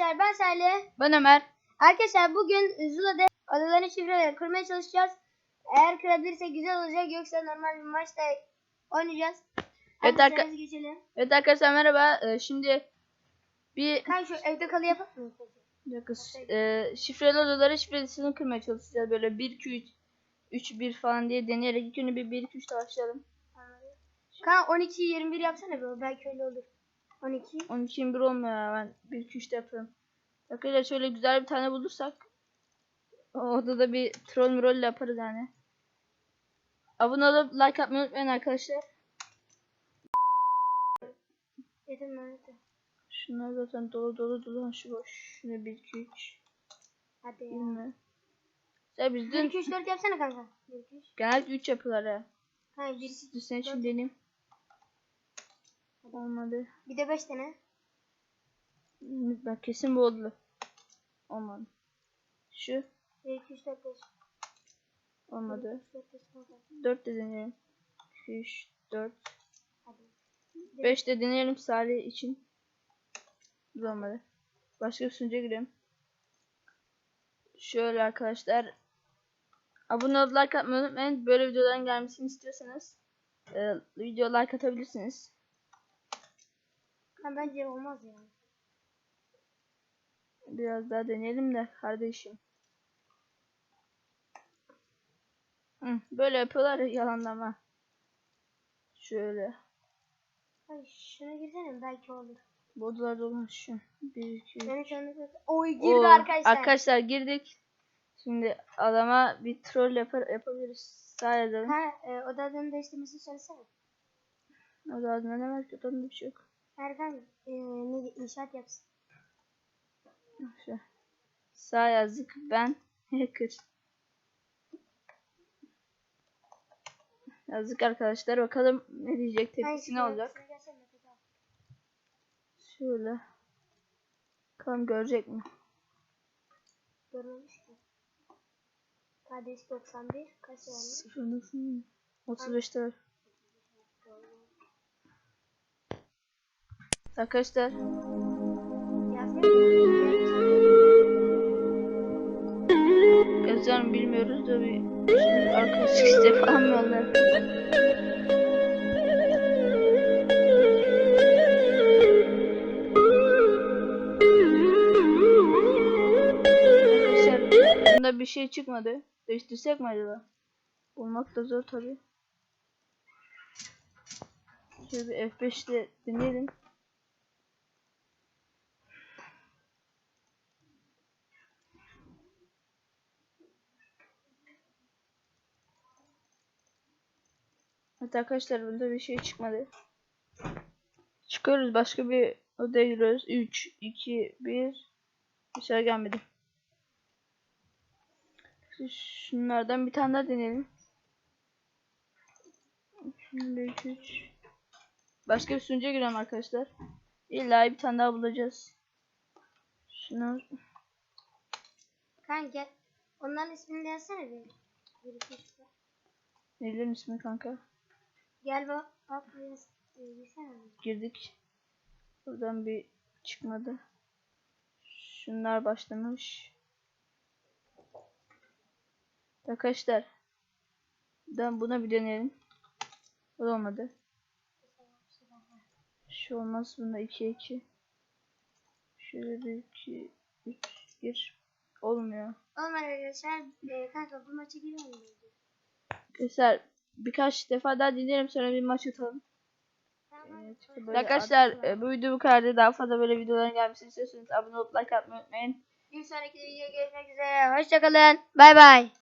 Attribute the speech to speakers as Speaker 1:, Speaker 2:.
Speaker 1: arkadaşlar ben Salih.
Speaker 2: Ben Ömer.
Speaker 1: Arkadaşlar bugün Zula'da adaların şifreleri kurmaya çalışacağız. Eğer kırabilirsek güzel olacak yoksa normal bir maçta oynayacağız.
Speaker 2: Evet arka-
Speaker 1: geçelim.
Speaker 2: Evet arkadaşlar merhaba. Ee, şimdi bir
Speaker 1: Kanka şu evde kalı yapalım mı?
Speaker 2: dakika, e, şifreli odaları şifresini kırmaya çalışacağız. Böyle 1 2 3 3 1 falan diye deneyerek ilk önce bir 1 2 3'te başlayalım.
Speaker 1: Kanka 12 21 yapsana be belki öyle olur. 12
Speaker 2: Onun için 1 olmuyor ya. Ben 1 2 3'te yaparım. Arkadaşlar şöyle güzel bir tane bulursak o odada bir troll rol yaparız yani. Abone olup like atmayı unutmayın arkadaşlar.
Speaker 1: Yedim nerede?
Speaker 2: Şunlar zaten dolu dolu dolu. Ha, Şu boş. Şunu 1 2 3
Speaker 1: Hadi ya.
Speaker 2: 20. Ya biz
Speaker 1: 1
Speaker 2: dün
Speaker 1: 2 3 4 yapsana kanka. 1 2 3.
Speaker 2: genellikle 3 yapıyorlar ya.
Speaker 1: Hayır 1 2
Speaker 2: Dur sen için deneyim. Olmadı.
Speaker 1: Bir de 5 tane.
Speaker 2: Ben kesin bu oldu. Olmadı. Şu
Speaker 1: 1 2 3 4 5.
Speaker 2: olmadı.
Speaker 1: 4 5
Speaker 2: 4 de deneyelim. 3 4
Speaker 1: Hadi.
Speaker 2: 5 de deneyelim Salih için. Bu olmadı. Başka bir sunucuya girelim. Şöyle arkadaşlar. Abone olup like atmayı unutmayın. Böyle videoların gelmesini istiyorsanız e, video like atabilirsiniz.
Speaker 1: Ha bence olmaz ya.
Speaker 2: Biraz daha deneyelim de kardeşim. Hı, böyle yapıyorlar ya yalanlama. Şöyle.
Speaker 1: Hadi şuna girsene belki olur.
Speaker 2: Dolu şu. 1 2 3.
Speaker 1: Yani şu anda Oy girdi
Speaker 2: Oo,
Speaker 1: arkadaşlar.
Speaker 2: Arkadaşlar girdik. Şimdi adama bir troll yapar yapabiliriz. Sağ yazalım.
Speaker 1: Ha e, odadan değiştirmesini söylesene.
Speaker 2: O da adına ne var ki odada bir şey yok.
Speaker 1: Erkan e, ne inşaat yapsın.
Speaker 2: Şu. Sağ yazdık. Ben hacker. Yazdık arkadaşlar. Bakalım ne diyecek tepkisi ne olacak. Şöyle. Bakalım görecek mi?
Speaker 1: Görmemiş ki. KDS 91 kaç yani?
Speaker 2: 0 nasıl? 35 var. Arkadaşlar
Speaker 1: Yazmayayım mı?
Speaker 2: bilmiyoruz da bir arkadaşlık isteği falan mı? Arkadaşlar bunda bir şey çıkmadı. Değiştirsek mi acaba? Bulmak da zor tabi. Şöyle bir F5'te deneyelim. Evet arkadaşlar bunda bir şey çıkmadı. Çıkıyoruz başka bir odaya giriyoruz. 3, 2, 1. Dışarı gelmedi. Şunlardan bir tane daha deneyelim. Şunu 1, 2, 3. Başka bir sunucuya girelim arkadaşlar. İlla bir tane daha bulacağız. Şunu
Speaker 1: Kanka. Onların ismini yazsana bir. Bir
Speaker 2: nelerin ismi kanka?
Speaker 1: Gel bak. E, girsene
Speaker 2: girdik. Buradan bir çıkmadı. Şunlar başlamış. Arkadaşlar. Ben buna bir deneyelim. Bu da olmadı. Şu olmaz. Bunda 2 2. Şöyle bir 2 3 gir. Olmuyor.
Speaker 1: Olmadı arkadaşlar. E, kanka bu maça muyuz?
Speaker 2: Arkadaşlar birkaç defa daha deneyelim sonra bir maç atalım.
Speaker 1: Tamam.
Speaker 2: Evet, böyle Arkadaşlar e, bu video bu kadar. Daha fazla böyle videoların gelmesini istiyorsanız abone olup like atmayı unutmayın.
Speaker 1: Bir sonraki videoya görüşmek üzere. Hoşçakalın. Bay bay.